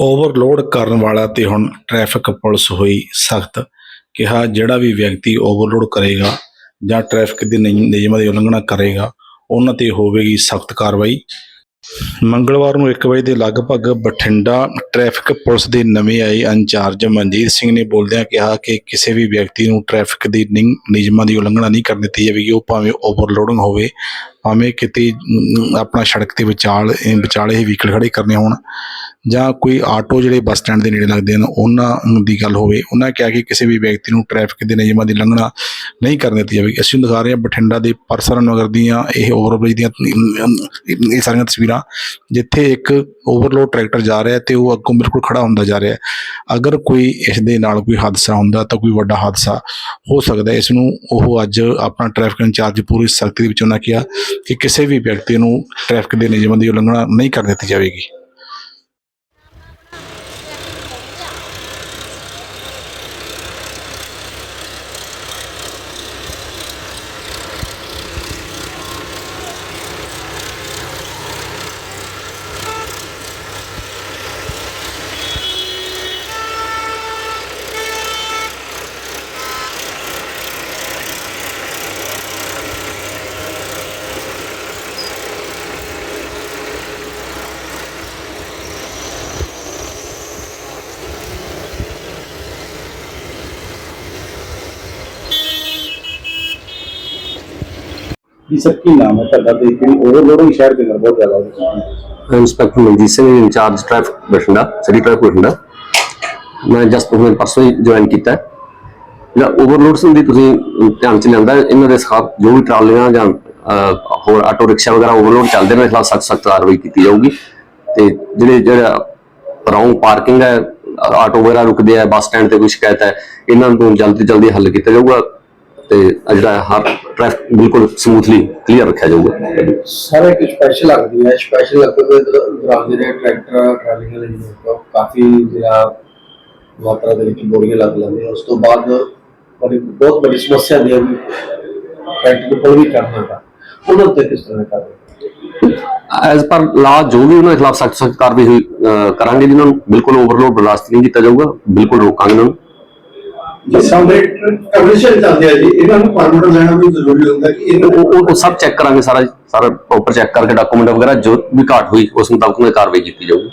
Overload ਕਰਨ ਵਾਲਾ ਤੇ ਹੁਣ ਟ੍ਰੈਫਿਕ ਪੁਲਿਸ ਹੋਈ ਸਖਤ, ਕਿਹਾ ਜਿਹੜਾ ਵੀ ਵਿਅਕਤੀ ਓਵਰਲੋਡ ਕਰੇਗਾ ਜਾਂ ਟ੍ਰੈਫਿਕ ਦੇ ਨਿਯਮ- ਨਿਯਮਾਂ ਦੀ ਉਲੰਘਣਾ ਕਰੇਗਾ, ਉਹਨਾਂ ਤੇ ਹੋਵੇਗੀ ਸਖਤ ਕਾਰਵਾਈ। ਮੰਗਲਵਾਰ ਨੂੰ 1 ਵਜੇ ਦੇ ਲਗਭਗ ਬਠਿੰਡਾ ਟ੍ਰੈਫਿਕ ਪੁਲਿਸ ਦੇ ਨਵੇਂ ਆਏ ਇੰਚਾਰਜ ਮਨਜੀਤ ਸਿੰਘ ਨੇ ਬੋਲਦਿਆਂ ਕਿਹਾ ਕਿ ਕਿਸੇ ਵੀ ਵਿਅਕਤੀ ਨੂੰ ਟ੍ਰੈਫਿਕ ਦੇ ਨਿਯਮ- ਨਿਯਮਾਂ ਦੀ ਉਲੰਘਣਾ ਨਹੀਂ ਕਰਨ ਦਿੱਤੀ ਜਾਵੇਗੀ, ਉਹ ਭਾਵੇਂ ਓਵਰਲੋਡਿੰਗ ਹੋਵੇ, ਭਾਵੇਂ ਕਿਤੇ ਆਪਣਾ ਸੜਕ ਦੇ ਵਿਚਾਲ ਵਿਚਾਲੇ ਹੀ ਵਹੀਕਲ ਖੜੇ ਕਰਨੇ ਹੋਣ। ਜਾਂ ਕੋਈ ਆਟੋ ਜਿਹੜੇ ਬੱਸ ਸਟੈਂਡ ਦੇ ਨੇੜੇ ਲੱਗਦੇ ਹਨ, ਉਹਨਾਂ ਦੀ ਗੱਲ ਹੋਵੇ, ਉਹਨਾਂ ਕਿਹਾ ਕਿ ਕਿਸੇ ਵੀ ਵਿਅਕਤੀ ਨੂੰ ਟ੍ਰੈਫਿਕ ਦੇ ਨਿਯਮਾਂ ਦੀ ਉਲੰਘਣਾ ਨਹੀਂ ਕਰਨ ਦਿੱਤੀ ਜਾਵੇਗੀ। ਅਸੀਂ ਦਿਖਾ ਰਹੇ ਹਾਂ ਬਠਿੰਡਾ ਦੇ ਪਰਸਰਾ ਨਗਰ ਦੀਆਂ ਇਹ ਓਵਰਬ੍ਰਿਜ ਦੀਆਂ, ਇਹ ਸਾਰੀਆਂ ਤਸਵੀਰਾਂ, ਜਿੱਥੇ ਇੱਕ ਓਵਰਲੋਡ ਟਰੈਕਟਰ ਜਾ ਰਿਹਾ ਤੇ ਉਹ ਅੱਗੋਂ ਬਿਲਕੁਲ ਖੜਾ ਹੁੰਦਾ ਜਾ ਰਿਹਾ ਅਗਰ ਕੋਈ ਇਸ ਦੇ ਨਾਲ ਕੋਈ ਹਾਦਸਾ ਹੁੰਦਾ ਤਾਂ ਕੋਈ ਵੱਡਾ ਹਾਦਸਾ ਹੋ ਸਕਦਾ ਇਸ ਨੂੰ ਉਹ ਅੱਜ ਆਪਣਾ ਟ੍ਰੈਫਿਕ ਇੰਚਾਰਜ ਪੂਰੀ ਸਖਤੀ ਦੇ ਵਿੱਚ ਉਹਨਾਂ ਕਿਹਾ ਕਿ ਕਿਸੇ ਵੀ ਵਿਅਕਤੀ ਨੂੰ ਟ੍ਰੈਫਿਕ ਦੇ ਨਿਯਮਾਂ ਦੀ ਉਲੰਘਣਾ ਨਹੀਂ ਕਰ ਦਿੱਤੀ ਜਾਵੇਗੀ। ਜੀ ਸਰ ਕੀ ਨਾਮ ਹੈ ਤੁਹਾਡਾ ਤੇ ਜਿਹੜੀ ਓਵਰਲੋਡਿੰਗ ਸ਼ਹਿਰ ਦੇ ਅੰਦਰ ਬਹੁਤ ਜ਼ਿਆਦਾ ਹੋ। ਰਹੀ ਹੈ inspector Manjit Singh incharge traffic Bathinda city traffic Bathinda. ਮੈਂ ਜਸਟ ਹੁਣ ਪਰਸੋਂ ਜੁਆਇਨ ਕੀਤਾ ਹੈ। ਜਿਹੜਾ ਓਵਰਲੋਡ ਸੰਬੰਧੀ ਤੁਸੀਂ ਧਿਆਨ ਚ ਲਿਆਂਦਾ ਇਹਨਾਂ ਦੇ ਖਿਲਾਫ ਜੋ ਵੀ ਟਰਾਲੀਆਂ ਜਾਂ ਅਹ, ਹੋਰ ਆਟੋ ਰਿਕਸ਼ਾ ਵਗੈਰਾ ਓਵਰਲੋਡ ਚੱਲਦੇ ਨੇ ਖਿਲਾਫ ਸਖਤ ਸਖਤ ਕਾਰਵਾਈ ਕੀਤੀ ਜਾਊਗੀ। ਤੇ ਜਿਹੜੇ ਜਿਹੜਾ ਰੌਂਗ ਪਾਰਕਿੰਗ ਹੈ ਆਟੋ ਵਗੈਰਾ ਰੁਕਦੇ ਆ ਬੱਸ ਸਟੈਂਡ ਤੇ ਕੋਈ ਸ਼ਿਕਾਇਤ ਹੈ ਇਹਨਾਂ ਨੂੰ ਜਲਦੀ ਤੋਂ ਜਲਦੀ ਹੱਲ ਕੀਤਾ ਜਾਊਗਾ। ਤੇ ਆਹ ਜਿਹੜਾ ਹਰ ਬਿਲਕੁਲ ਸਮੂਥਲੀ ਕਲੀਅਰ ਰੱਖਿਆ ਜਾਊਗਾ। ਸਰ ਇੱਕ ਸਪੈਸ਼ਲ ਲੱਗਦੀ ਹੈ। ਸਪੈਸ਼ਲ ਲੱਗਦੇ ਦੇ ਦੌਰਾਨ ਜਿਹੜੇ ਟਰੈਕਟਰ ਦੇ ਜਿਹੜੇ ਉਹ ਕਾਫੀ ਜਿਹੜਾ ਮਾਤਰਾ ਦੇ ਵਿੱਚ ਬੋਰੀਆਂ ਲੱਗ ਲੈਂਦੇ ਉਸ ਤੋਂ ਬਾਅਦ ਬੜੀ ਬਹੁਤ ਬੜੀ ਸਮੱਸਿਆ ਦੀ ਹੈ ਟਰੈਕਟਰ ਨੂੰ ਪੁਲ ਵੀ ਕਰਨਾ ਦਾ ਉਹਨਾਂ ਉੱਤੇ ਕਿਸ ਤਰ੍ਹਾਂ ਕਰਦੇ ਐਜ਼ ਪਰ ਲਾ ਜੋ ਵੀ ਉਹਨਾਂ ਦੇ ਖਿਲਾਫ ਸਖਤ ਸਖਤ ਕਾਰਵਾਈ ਕਰਾਂਗੇ ਜਿਨ੍ਹਾਂ ਨੂੰ। ਬਿਲਕੁਲ ਓਵਰਲੋਡ ਬਰਦਾਸ਼ਤ ਨਹੀਂ ਕੀਤਾ ਜਾਊਗਾ। ਬਿਲਕੁਲ ਰੋਕਾਂਗੇ ਉਹਨਾਂ ਨੂੰ। ਜਿਸ ਸਾਹਮਣੇ ਕਮਰਸ਼ੀਅਲ ਚੱਲਦੇ ਆ ਜੀ ਇਹਨਾਂ ਨੂੰ ਪਰਮਿਟ ਲੈਣਾ ਵੀ ਜ਼ਰੂਰੀ ਹੁੰਦਾ ਕਿ ਇਹਨਾਂ ਉਹ ਉਹ- ਉਹ ਸਭ ਚੈੱਕ ਕਰਾਂਗੇ ਸਾਰਾ ਸਾਰਾ ਪ੍ਰੋਪਰ ਚੈੱਕ ਕਰਕੇ ਡਾਕੂਮੈਂਟ ਵਗੈਰਾ ਜੋ ਵੀ ਘਾਟ ਹੋਈ ਉਸ ਮੁਤਾਬਕ ਉਹਨਾਂ ਕਾਰਵਾਈ ਕੀਤੀ ਜਾਊਗੀ।